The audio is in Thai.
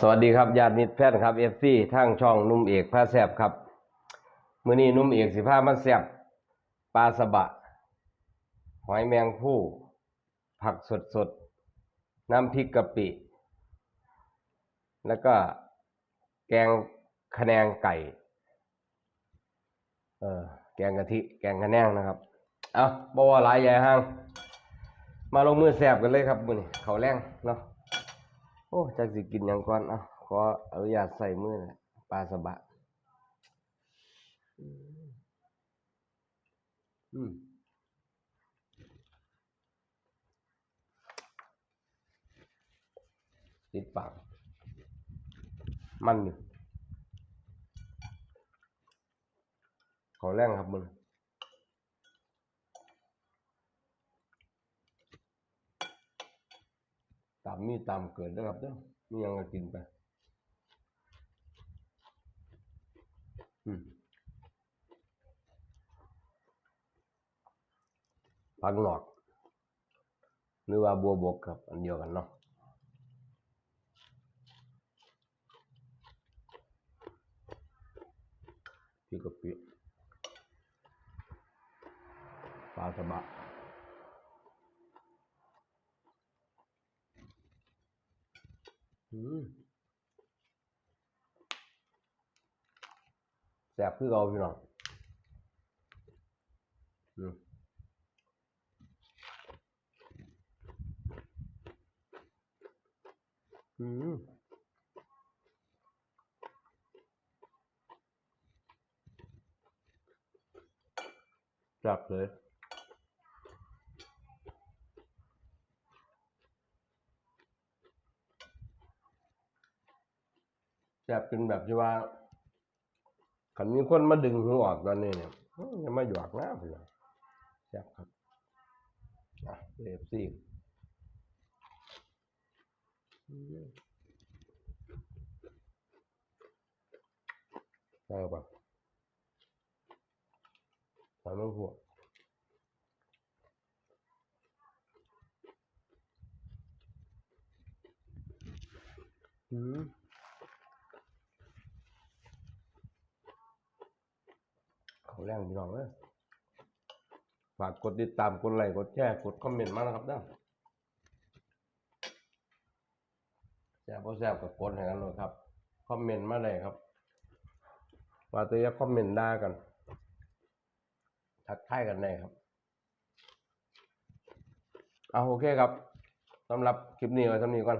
สวัสดีครับญาติมิตรแฟนครับเอฟซีทางช่องนุ่มเอกพระแซบครับมื้อนี้นุ่มเอกสิพามาแซบปลาสบะ หอยแมงผู้ ผักสดสดๆน้ำพริกกะปิ แล้วก็แกงคะแนงไก่ เออแกงกะทิ แกงคะแนงนะครับ เอาบ่ว่าหลายใหญ่ห้าง มาลงมือแซบกันเลยครับมื้อนี้เขาแรงเนาะ โอ้จักสิกินหยังก่อนอะขออนุญาตใส่มือนะปลาสบะ อืมอืมติดปาก มันอยู่ขอแรงครับมึงามมีตามเกิดนะครับเด้อมียังก็กินไป อืมผักหนอกหรือว่าบัวบกครับ อันเดียวกันเนาะพี่กะปิปลาสบะ อืม แซ่บคือเราพี่น้องอืมอืมแซ่บเลย แซ่บเป็นแบบที่ว่าขันมีคนมาดึงหัวออกตอนนี้เนี่ยอื้ออย่หยอกนะพี่น้องแซ่บครับอะเอฟซีใช่ป่ะส่ลูกหัวอืม เขา แรงพี่น้องเลยฝากกดติดตามกดไลค์กดแชร์กดคอมเมนต์มานะครับเด้อแซ่บบ่แซ่บก็กดให้กันเลยครับคอมเมนต์มาเลยครับว่าตัวอย่าคอมเมนต์ด่ากันทักทายกันได้ครับเอาโอเคครับสำหรับคลิปนี้ไว้สำนี้ก่อน